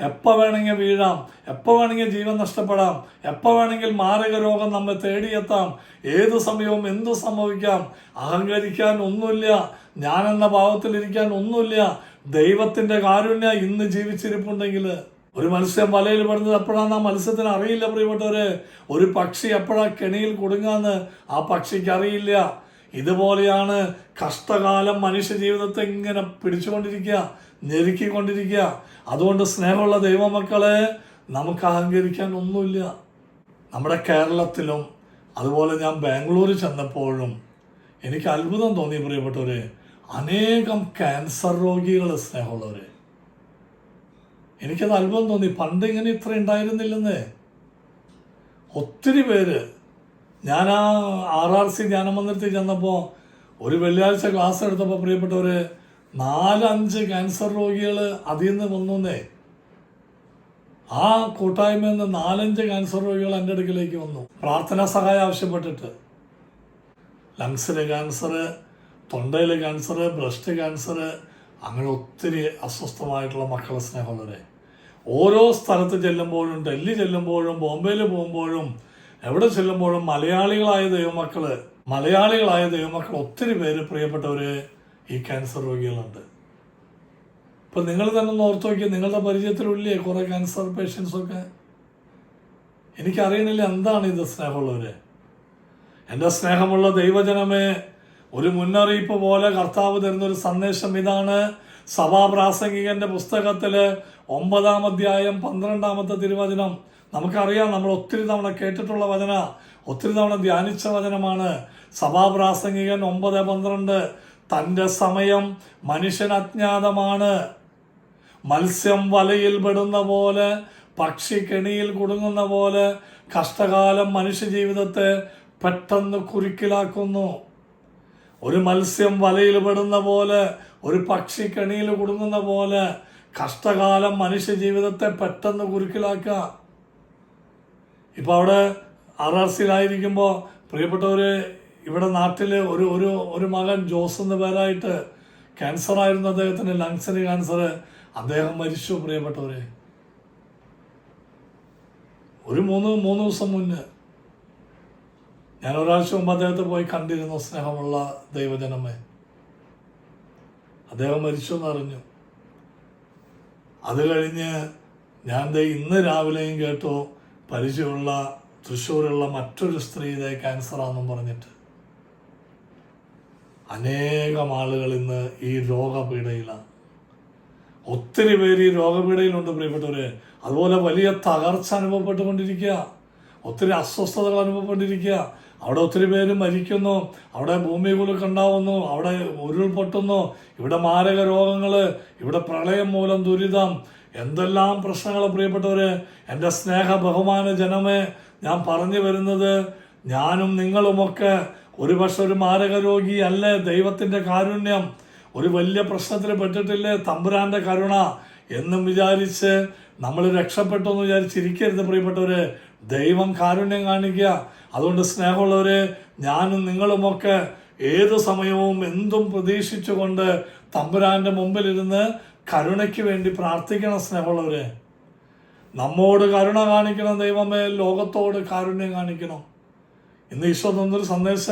എപ്പോൾ വേണമെങ്കിൽ വീഴാം എപ്പോൾ വേണമെങ്കിൽ ജീവൻ നഷ്ടപ്പെടാം എപ്പോൾ വേണമെങ്കിൽ മാരക രോഗം നമ്മെ തേടിയെത്താം ഏത് സമയവും എന്തു സംഭവിക്കാം? അഹങ്കരിക്കാൻ ഒന്നുമില്ല ഞാനെന്ന ഭാവത്തിലിരിക്കാൻ ഒന്നുമില്ല ദൈവത്തിന്റെ കാരുണ്യ ഇന്ന് ജീവിച്ചിരിപ്പുണ്ടെങ്കിൽ. ഒരു മത്സ്യം വലയിൽ പെടുന്നത് എപ്പോഴാന്ന് ആ മത്സ്യത്തിന് അറിയില്ല പ്രിയപ്പെട്ടവര്? ഒരു പക്ഷി എപ്പോഴാ കെണിയിൽ കൊടുങ്ങാന്ന് ആ പക്ഷിക്ക് അറിയില്ല. ഇതുപോലെയാണ് കഷ്ടകാലം മനുഷ്യ ജീവിതത്തെ ഇങ്ങനെ പിടിച്ചുകൊണ്ടിരിക്കുക. ഞെരുക്കിക്കൊണ്ടിരിക്കുക. അതുകൊണ്ട് സ്നേഹമുള്ള ദൈവമക്കളെ നമുക്ക് അഹങ്കരിക്കാൻ ഒന്നുമില്ല. നമ്മുടെ കേരളത്തിലും അതുപോലെ ഞാൻ ബാംഗ്ലൂർ ചെന്നപ്പോഴും എനിക്ക് അത്ഭുതം തോന്നി പ്രിയപ്പെട്ടവര്. അനേകം ക്യാൻസർ രോഗികൾ സ്നേഹമുള്ളവര്. എനിക്കത് അത്ഭുതം തോന്നി. പണ്ട് ഇങ്ങനെ ഇത്ര ഉണ്ടായിരുന്നില്ലെന്ന്. ഒത്തിരി പേര്. ഞാൻ ആ ആർ ആർ സി ധ്യാനമന്ദിരത്തിൽ ചെന്നപ്പോൾ ഒരു വെള്ളിയാഴ്ച ക്ലാസ് എടുത്തപ്പോൾ പ്രിയപ്പെട്ടവര് നാലഞ്ച് ക്യാൻസർ രോഗികൾ അതിൽ നിന്ന് വന്നേ ആ കൂട്ടായ്മയിൽ നിന്ന് നാലഞ്ച് ക്യാൻസർ രോഗികൾ എന്റെ അടുക്കിലേക്ക് വന്നു. പ്രാർത്ഥനാ സഹായം ആവശ്യപ്പെട്ടിട്ട്. ലങ്സിലെ ക്യാൻസർ തൊണ്ടയിലെ ക്യാൻസർ ബ്രസ്റ്റ് ക്യാൻസർ അങ്ങനെ ഒത്തിരി അസ്വസ്ഥമായിട്ടുള്ള മക്കളെ സ്നേഹമുള്ളവരെ. ഓരോ സ്ഥലത്ത് ചെല്ലുമ്പോഴും ഡൽഹി ചെല്ലുമ്പോഴും ബോംബെയിൽ പോകുമ്പോഴും എവിടെ ചെല്ലുമ്പോഴും മലയാളികളായ ദൈവമക്കൾ മലയാളികളായ ദൈവമക്കൾ ഒത്തിരി പേര് പ്രിയപ്പെട്ടവര് ഈ ക്യാൻസർ രോഗികളുണ്ട്. ഇപ്പം നിങ്ങൾ തന്നെ ഒന്ന് ഓർത്ത് നോക്കിയാൽ നിങ്ങളുടെ പരിചയത്തിലുള്ളേ കുറേ ക്യാൻസർ പേഷ്യൻസൊക്കെ എനിക്കറിയണില്ല എന്താണ് ഇത് സ്നേഹമുള്ളവര്. എന്റെ സ്നേഹമുള്ള ദൈവജനമേ ഒരു മുന്നറിയിപ്പ് പോലെ കർത്താവ് തരുന്ന ഒരു സന്ദേശം ഇതാണ്. സഭാപ്രാസംഗികന്റെ പുസ്തകത്തിൽ ഒമ്പതാം അധ്യായം പന്ത്രണ്ടാമത്തെ തിരുവചനം. നമുക്കറിയാം നമ്മൾ ഒത്തിരി തവണ കേട്ടിട്ടുള്ള വചന ഒത്തിരി തവണ ധ്യാനിച്ച വചനമാണ്. സഭാപ്രാസംഗികൻ ഒമ്പത് പന്ത്രണ്ട് തന്റെ സമയം മനുഷ്യൻ അജ്ഞാതമാണ് മത്സ്യം വലയിൽ പെടുന്ന പോലെ പക്ഷി കെണിയിൽ കുടുങ്ങുന്ന പോലെ കഷ്ടകാലം മനുഷ്യ ജീവിതത്തെ പെട്ടെന്ന് കുരുക്കിലാക്കുന്നു. ഒരു മത്സ്യം വലയിൽ പെടുന്ന പോലെ ഒരു പക്ഷി കെണിയിൽ കുടുങ്ങുന്ന പോലെ കഷ്ടകാലം മനുഷ്യ ജീവിതത്തെ പെട്ടെന്ന് കുരുക്കിലാക്കുക. ഇപ്പോൾ അവിടെ ആർ ആർ സിയിലായിരിക്കുമ്പോൾ പ്രിയപ്പെട്ടവര് ഇവിടെ നാട്ടിൽ ഒരു ഒരു ഒരു മകൻ ജോസ് എന്ന പേരായിട്ട് ക്യാൻസർ ആയിരുന്നു അദ്ദേഹത്തിന് ലങ്സിന് ക്യാൻസർ അദ്ദേഹം മരിച്ചു പ്രിയപ്പെട്ടവരെ. ഒരു മൂന്ന് മൂന്ന് ദിവസം മുന്നേ ഞാൻ ഒരാഴ്ച മുമ്പ് അദ്ദേഹത്തെ പോയി കണ്ടിരുന്നു സ്നേഹമുള്ള ദൈവജനമേ. അദ്ദേഹം മരിച്ചു എന്നറിഞ്ഞു. അത് കഴിഞ്ഞ് ഞാൻ ഇന്ന് രാവിലെയും കേട്ടു പരിചയമുള്ള തൃശ്ശൂരുള്ള മറ്റൊരു സ്ത്രീ ഇതേ ക്യാൻസറാണെന്നും പറഞ്ഞിട്ട്. അനേകം ആളുകൾ ഇന്ന് ഈ രോഗപീഠയിലാണ് ഒത്തിരി പേര് ഈ രോഗപീഠയിലുണ്ട് പ്രിയപ്പെട്ടവര്. അതുപോലെ വലിയ തകർച്ച അനുഭവപ്പെട്ടുകൊണ്ടിരിക്കുക. ഒത്തിരി അസ്വസ്ഥതകൾ അനുഭവപ്പെട്ടിരിക്കുക. അവിടെ ഒത്തിരി പേര് മരിക്കുന്നു. അവിടെ ഭൂമി കുലുക്കുണ്ടാവുന്നു അവിടെ ഉരുൾപൊട്ടുന്നു. ഇവിടെ മാരക രോഗങ്ങൾ ഇവിടെ പ്രളയം മൂലം ദുരിതം. എന്തെല്ലാം പ്രശ്നങ്ങൾ പ്രിയപ്പെട്ടവര്. എന്റെ സ്നേഹ ബഹുമാന ജനമേ ഞാൻ പറഞ്ഞു വരുന്നത് ഞാനും നിങ്ങളുമൊക്കെ ഒരു മാരക രോഗി അല്ലേ ദൈവത്തിന്റെ കാരുണ്യം. ഒരു വലിയ പ്രശ്നത്തിൽ പെട്ടിട്ടില്ലേ തമ്പുരാന്റെ കരുണ എന്നും വിചാരിച്ച് നമ്മൾ രക്ഷപ്പെട്ടു എന്ന് വിചാരിച്ചിരിക്കരുത് പ്രിയപ്പെട്ടവര്. ദൈവം കാരുണ്യം കാണിക്കുക. അതുകൊണ്ട് സ്നേഹമുള്ളവര് ഞാനും നിങ്ങളുമൊക്കെ ഏത് സമയവും എന്തും പ്രതീക്ഷിച്ചുകൊണ്ട് തമ്പുരാന്റെ മുമ്പിലിരുന്ന് കരുണയ്ക്ക് വേണ്ടി പ്രാർത്ഥിക്കണം സ്നേഹമുള്ളവരെ. നമ്മോട് കരുണ കാണിക്കണം ദൈവമേ. ലോകത്തോട് കാരുണ്യം കാണിക്കണം. ഇന്ന് ഈശോ തന്നൊരു സന്ദേശ.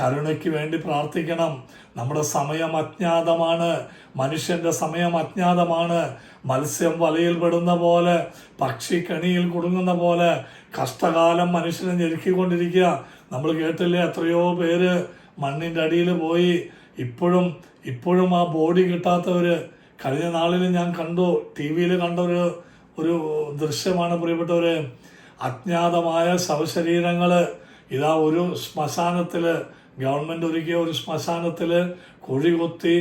കരുണയ്ക്ക് വേണ്ടി പ്രാർത്ഥിക്കണം. നമ്മുടെ സമയം അജ്ഞാതമാണ്. മനുഷ്യന്റെ സമയം അജ്ഞാതമാണ്. മത്സ്യം വലയിൽ പെടുന്ന പോലെ പക്ഷി കണിയിൽ കുടുങ്ങുന്ന പോലെ കഷ്ടകാലം മനുഷ്യനെ ഞെരുക്കിക്കൊണ്ടിരിക്കുക. നമ്മൾ കേട്ടില്ലേ എത്രയോ പേര് മണ്ണിന്റെ അടിയിൽ പോയി. ഇപ്പോഴും ഇപ്പോഴും ആ ബോഡി കിട്ടാത്തവര്. കഴിഞ്ഞ നാളിൽ ഞാൻ കണ്ടു ടി വിയിൽ കണ്ട ഒരു ഒരു ദൃശ്യമാണ് പ്രിയപ്പെട്ടവര്. അജ്ഞാതമായ ശവശരീരങ്ങൾ ഇതാ ഒരു ശ്മശാനത്തിൽ ഗവൺമെന്റ് ഒരുക്കിയ ഒരു ശ്മശാനത്തിൽ കുഴി കുത്തി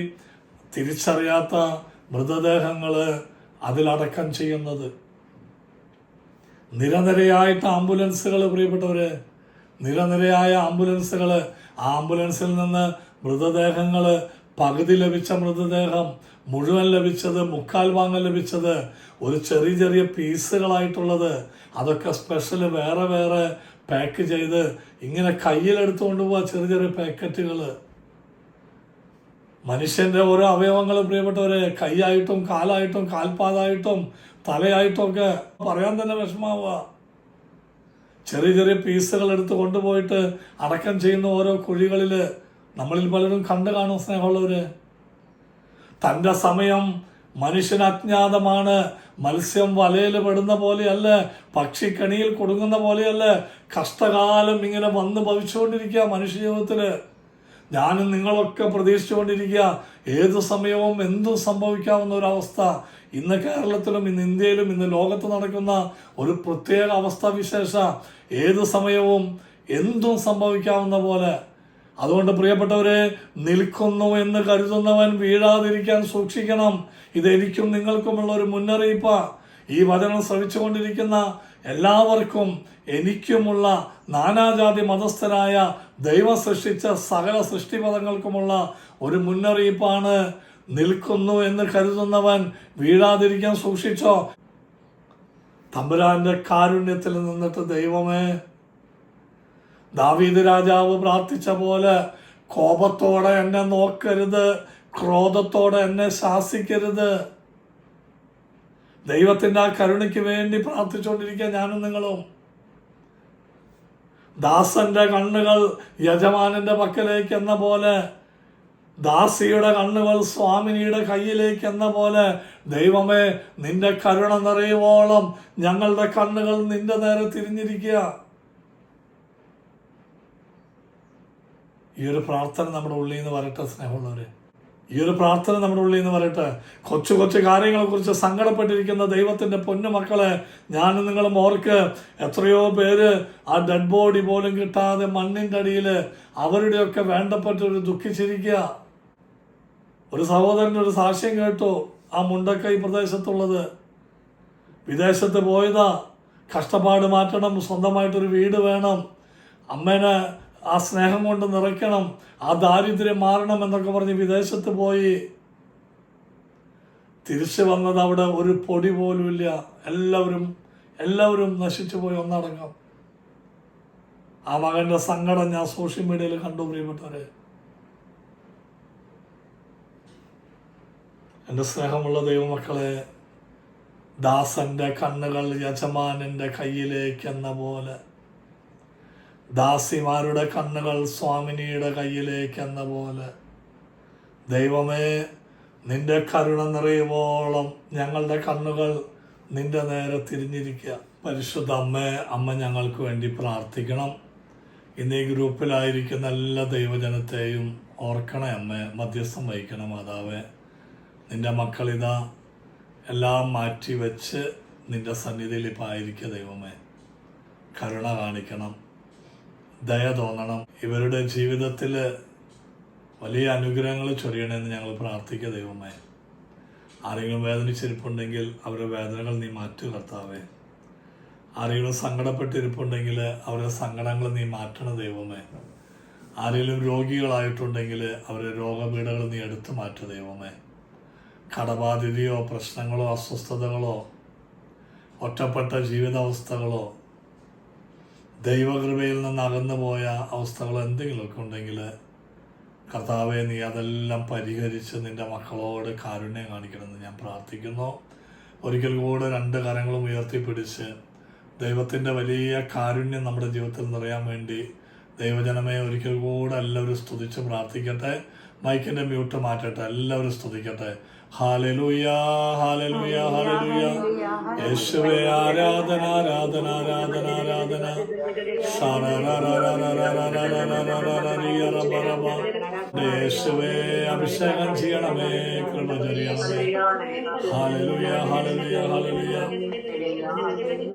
തിരിച്ചറിയാത്ത മൃതദേഹങ്ങൾ അതിലടക്കം ചെയ്യുന്നത്. നിരനിരയായിട്ട് ആംബുലൻസുകൾ പ്രിയപ്പെട്ടവർ നിരനിരയായ ആംബുലൻസുകൾ ആ ആംബുലൻസിൽ നിന്ന് മൃതദേഹങ്ങൾ പകുതി ലഭിച്ച മൃതദേഹം മുഴുവൻ ലഭിച്ചത് മുക്കാൽ വാങ്ങൽ ലഭിച്ചത് ഒരു ചെറിയ ചെറിയ പീസുകളായിട്ടുള്ളത് അതൊക്കെ സ്പെഷ്യൽ വേറെ വേറെ പാക്ക് ചെയ്ത് ഇങ്ങനെ കയ്യിലെടുത്തുകൊണ്ട് പോവാ ചെറിയ ചെറിയ പാക്കറ്റുകൾ മനുഷ്യന്റെ ഓരോ അവയവങ്ങൾ പ്രിയപ്പെട്ടവരെ കൈയായിട്ടും കാലായിട്ടും കാൽപാതായിട്ടും തലയായിട്ടും ഒക്കെ പറയാൻ തന്നെ വിഷമാവുക. ചെറിയ ചെറിയ പീസുകൾ എടുത്ത് കൊണ്ടുപോയിട്ട് അടക്കം ചെയ്യുന്ന ഓരോ കുഴികളിൽ നമ്മളിൽ പലരും കണ്ടു കാണും സ്നേഹമുള്ളവര്. തന്റെ സമയം മനുഷ്യന് അജ്ഞാതമാണ് മത്സ്യം വലയിൽ പെടുന്ന പോലെയല്ല പക്ഷിക്കണിയിൽ കൊടുങ്ങുന്ന പോലെയല്ല. കഷ്ടകാലം ഇങ്ങനെ വന്ന് ഭവിച്ചുകൊണ്ടിരിക്കുക മനുഷ്യ ഞാനും നിങ്ങളൊക്കെ പ്രതീക്ഷിച്ചുകൊണ്ടിരിക്കുക ഏത് സമയവും എന്തും സംഭവിക്കാവുന്ന ഒരു അവസ്ഥ ഇന്ന് കേരളത്തിലും ഇന്ന് ഇന്ത്യയിലും ഇന്ന് ലോകത്ത് നടക്കുന്ന ഒരു പ്രത്യേക അവസ്ഥാവിശേഷ ഏത് സമയവും എന്തും സംഭവിക്കാവുന്ന പോലെ അതുകൊണ്ട് പ്രിയപ്പെട്ടവരെ നിൽക്കുന്നു എന്ന് കരുതുന്നവൻ വീഴാതിരിക്കാൻ സൂക്ഷിക്കണം. ഇത് എനിക്കും നിങ്ങൾക്കുമുള്ള ഒരു മുന്നറിയിപ്പാ. ഈ വചനം ശ്രവിച്ചുകൊണ്ടിരിക്കുന്ന എല്ലാവർക്കും എനിക്കുമുള്ള നാനാജാതി മതസ്ഥരായ ദൈവം സൃഷ്ടിച്ച സകല സൃഷ്ടിപദങ്ങൾക്കുമുള്ള ഒരു മുന്നറിയിപ്പാണ്. നിൽക്കുന്നു എന്ന് കരുതുന്നവൻ വീഴാതിരിക്കാൻ സൂക്ഷിച്ചോ. തമ്പുരാന്റെ കാരുണ്യത്തിൽ നിന്നിട്ട് ദൈവമേ ദാവീദ് രാജാവ് പ്രാർത്ഥിച്ച പോലെ കോപത്തോടെ എന്നെ നോക്കരുത് ക്രോധത്തോടെ എന്നെ ശാസിക്കരുത്. ദൈവത്തിന്റെ ആ കരുണയ്ക്ക് വേണ്ടി പ്രാർത്ഥിച്ചുകൊണ്ടിരിക്കുക ഞാനും നിങ്ങളും. ദാസന്റെ കണ്ണുകൾ യജമാനന്റെ പക്കലേക്ക് എന്ന പോലെ ദാസിയുടെ കണ്ണുകൾ സ്വാമിനിയുടെ കയ്യിലേക്ക് എന്ന പോലെ ദൈവമേ നിന്റെ കരുണ നിറയുവോളം ഞങ്ങളുടെ കണ്ണുകൾ നിന്റെ നേരെ തിരിഞ്ഞിരിക്കുക. ഈ ഒരു പ്രാർത്ഥന നമ്മുടെ ഉള്ളിൽ നിന്ന് വരട്ടെ സ്നേഹമുള്ളവരെ. ഈ ഒരു പ്രാർത്ഥന നമ്മുടെ ഉള്ളിൽ നിന്ന് വരട്ടെ. കൊച്ചു കൊച്ചു കാര്യങ്ങളെക്കുറിച്ച് സങ്കടപ്പെട്ടിരിക്കുന്ന ദൈവത്തിന്റെ പൊന്നു മക്കളെ ഞാനും നിങ്ങളും ഓർക്ക് എത്രയോ പേര് ആ ഡെഡ് ബോഡി പോലും കിട്ടാതെ മണ്ണിന്റെ അടിയിൽ അവരുടെയൊക്കെ വേണ്ടപ്പെട്ട ഒരു ദുഃഖിച്ചിരിക്കുക. ഒരു സഹോദരന്റെ ഒരു സാക്ഷ്യം കേട്ടു ആ മുണ്ടക്കൈ പ്രദേശത്തുള്ളത്. വിദേശത്ത് പോയതാ. കഷ്ടപ്പാട് മാറ്റണം സ്വന്തമായിട്ടൊരു വീട് വേണം. അമ്മേനെ ആ സ്നേഹം കൊണ്ട് നിറയ്ക്കണം ആ ദാരിദ്ര്യം മാറണം എന്നൊക്കെ പറഞ്ഞ് വിദേശത്ത് പോയി. തിരിച്ചു വന്നത് അവിടെ ഒരു പൊടി പോലുമില്ല എല്ലാവരും എല്ലാവരും നശിച്ചു പോയി ഒന്നടങ്കം. ആ മകന്റെ സങ്കടം ഞാൻ സോഷ്യൽ മീഡിയയിൽ കണ്ടു പ്രിയപ്പെട്ടവരെ. എന്റെ സ്നേഹമുള്ള ദൈവമക്കളെ ദാസന്റെ കണ്ണുകൾ യജമാനന്റെ കയ്യിലേക്ക് എന്ന പോലെ. ദാസിമാരുടെ കണ്ണുകൾ സ്വാമിനിയുടെ കയ്യിലേക്ക് എന്ന പോലെ ദൈവമേ നിന്റെ കരുണ നിറയുവോളം ഞങ്ങളുടെ കണ്ണുകൾ നിന്റെ നേരെ തിരിഞ്ഞിരിക്കുക. പരിശുദ്ധ അമ്മ അമ്മ ഞങ്ങൾക്ക് വേണ്ടി പ്രാർത്ഥിക്കണം. ഇന്ന് ഈ ഗ്രൂപ്പിലായിരിക്കുന്ന എല്ലാ ദൈവജനത്തെയും ഓർക്കണേ അമ്മ മധ്യസ്ഥം വഹിക്കണം മാതാവേ. നിന്റെ മക്കളിതാ എല്ലാം മാറ്റി വെച്ച് നിന്റെ സന്നിധിയിൽ ഇപ്പം ആയിരിക്കുക ദൈവമേ. കരുണ കാണിക്കണം. ദയ തോന്നണം. ഇവരുടെ ജീവിതത്തിൽ വലിയ അനുഗ്രഹങ്ങൾ ചൊരിയണമെന്ന് ഞങ്ങൾ പ്രാർത്ഥിക്കുക ദൈവമേ. ആരെങ്കിലും വേദനിച്ചിരിപ്പുണ്ടെങ്കിൽ അവരുടെ വേദനകൾ നീ മാറ്റു കർത്താവേ. ആരെങ്കിലും സങ്കടപ്പെട്ടിരിപ്പുണ്ടെങ്കിൽ അവരുടെ സങ്കടങ്ങൾ നീ മാറ്റണം ദൈവമേ. ആരെങ്കിലും രോഗികളായിട്ടുണ്ടെങ്കിൽ അവരുടെ രോഗപീഠകൾ നീ എടുത്തു മാറ്റു ദൈവമേ. കടബാധിതയോ പ്രശ്നങ്ങളോ അസ്വസ്ഥതകളോ ഒറ്റപ്പെട്ട ജീവിതാവസ്ഥകളോ ദൈവകൃപയിൽ നിന്ന് അകന്നു പോയ അവസ്ഥകൾ എന്തെങ്കിലുമൊക്കെ ഉണ്ടെങ്കിൽ കർത്താവെ നീ അതെല്ലാം പരിഹരിച്ച് നിന്റെ മക്കളോട് കാരുണ്യം കാണിക്കണമെന്ന് ഞാൻ പ്രാർത്ഥിക്കുന്നു. ഒരിക്കൽ കൂടെ രണ്ട് കരങ്ങളും ഉയർത്തിപ്പിടിച്ച് ദൈവത്തിന്റെ വലിയ കാരുണ്യം നമ്മുടെ ജീവിതത്തിൽ നിറയാൻ വേണ്ടി ദൈവജനമേ ഒരിക്കൽ കൂടെ എല്ലാവരും സ്തുതിച്ച് പ്രാർത്ഥിക്കട്ടെ. മൈക്കിന്റെ മ്യൂട്ട് മാറ്റട്ടെ. എല്ലാവരും സ്തുതിക്കട്ടെ. ഹാലലുയ ഹാലലുയ ഹാലലുയ യേശുവേ ആരാധന ആരാധന ആരാധന ആരാധന യേശുവേ അഭിഷേകം ചെയ്യണമേ കൃപ ചൊരിയണമേ ഹാലലുയ ഹാലലുയ ഹാലലുയ